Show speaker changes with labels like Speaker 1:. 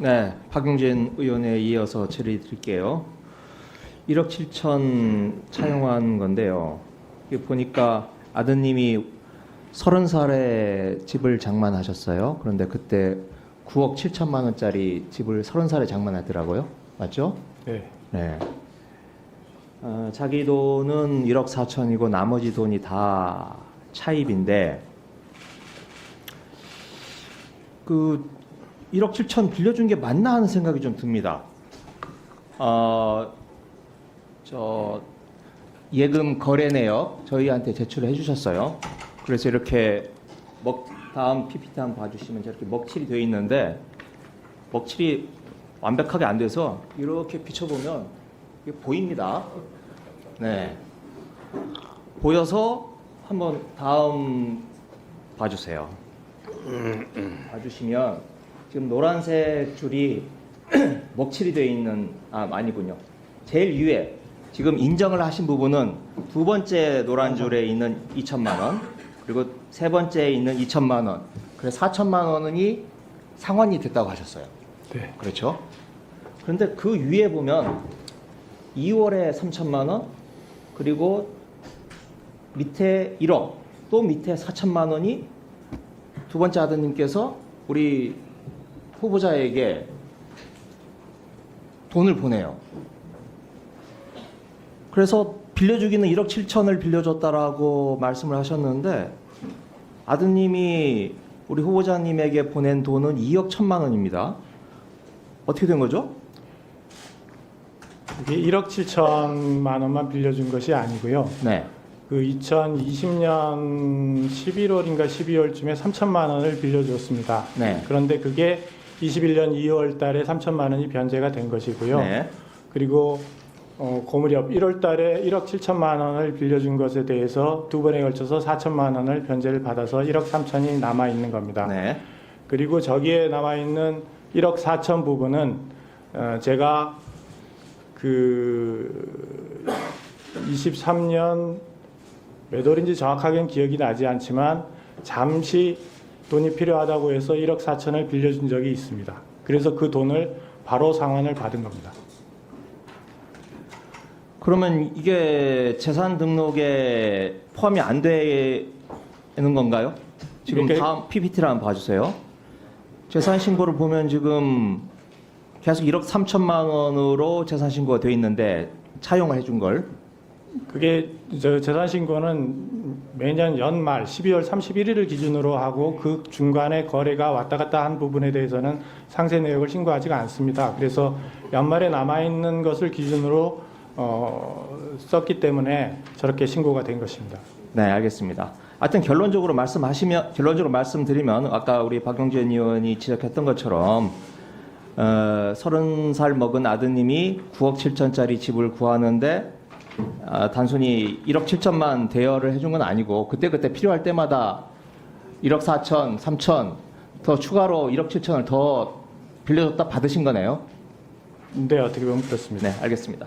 Speaker 1: 네, 박용진 의원에 이어서 질의 드릴게요. 1억 7천 차용한 건데요. 보니까 아드님이 30살에 집을 장만하셨어요. 그런데 그때 9억 7천만 원짜리 집을 30살에 장만하더라고요. 맞죠?
Speaker 2: 네.
Speaker 1: 네. 어, 자기 돈은 1억 4천이고 나머지 돈이 다 차입인데 그 1억 7천 빌려준 게 맞나 하는 생각이 좀 듭니다. 어, 저 예금 거래 내역 저희한테 제출해 주셨어요. 그래서 이렇게 먹 다음 PPT 한번 봐주시면 저렇게 먹칠이 되어 있는데 먹칠이 완벽하게 안 돼서 이렇게 비춰보면 이게 보입니다. 네. 보여서 한번 다음 봐주세요. 봐주시면 지금 노란색 줄이 먹칠이 되어 있는 아 아니군요. 제일 위에 지금 인정을 하신 부분은 두 번째 노란 줄에 있는 2천만 원 그리고 세 번째에 있는 2천만 원 그래서 4천만 원이 상환이 됐다고 하셨어요.
Speaker 2: 네.
Speaker 1: 그렇죠? 그런데 그 위에 보면 2월에 3천만 원 그리고 밑에 1억 또 밑에 4천만 원이 두 번째 아드님께서 우리 후보자에게 돈을 보내요. 그래서 빌려주기는 1억 7천을 빌려줬다라고 말씀을 하셨는데 아드님이 우리 후보자님에게 보낸 돈은 2억 1천만 원입니다. 어떻게 된 거죠?
Speaker 2: 이게 1억 7천만 원만 빌려준 것이 아니고요.
Speaker 1: 네.
Speaker 2: 그 2020년 11월인가 12월쯤에 3천만 원을 빌려줬습니다.
Speaker 1: 네.
Speaker 2: 그런데 그게 21년 2월 달에 3천만 원이 변제가 된 것이고요.
Speaker 1: 네.
Speaker 2: 그리고 어, 그 무렵 1월 달에 1억 7천만 원을 빌려준 것에 대해서 두 번에 걸쳐서 4천만 원을 변제를 받아서 1억 3천이 남아 있는 겁니다.
Speaker 1: 네.
Speaker 2: 그리고 저기에 남아 있는 1억 4천 부분은 어, 제가 그 23년 몇 월인지 정확하게는 기억이 나지 않지만 잠시 돈이 필요하다고 해서 1억 4천을 빌려준 적이 있습니다. 그래서 그 돈을 바로 상환을 받은 겁니다.
Speaker 1: 그러면 이게 재산 등록에 포함이 안 되는 건가요? 지금
Speaker 2: 이렇게-
Speaker 1: 다음 PPT를 한번 봐주세요. 재산 신고를 보면 지금 계속 1억 3천만 원으로 재산 신고가 돼 있는데 차용을 해준 걸.
Speaker 2: 그게 저 재산 신고는 매년 연말 12월 31일을 기준으로 하고 그 중간에 거래가 왔다 갔다 한 부분에 대해서는 상세 내역을 신고하지가 않습니다. 그래서 연말에 남아 있는 것을 기준으로 어, 썼기 때문에 저렇게 신고가 된 것입니다.
Speaker 1: 네, 알겠습니다. 하여튼 결론적으로 말씀하시면 결론적으로 말씀드리면 아까 우리 박용진 의원이 지적했던 것처럼 어, 30살 먹은 아드님이 9억 7천짜리 집을 구하는데 아, 단순히 1억 7천만 대여를 해준 건 아니고 그때그때 필요할 때마다 1억 4천, 3천 더 추가로 1억 7천을 더 빌려줬다 받으신 거네요.
Speaker 2: 네, 어떻게 보면 그렇습니다.
Speaker 1: 네, 알겠습니다.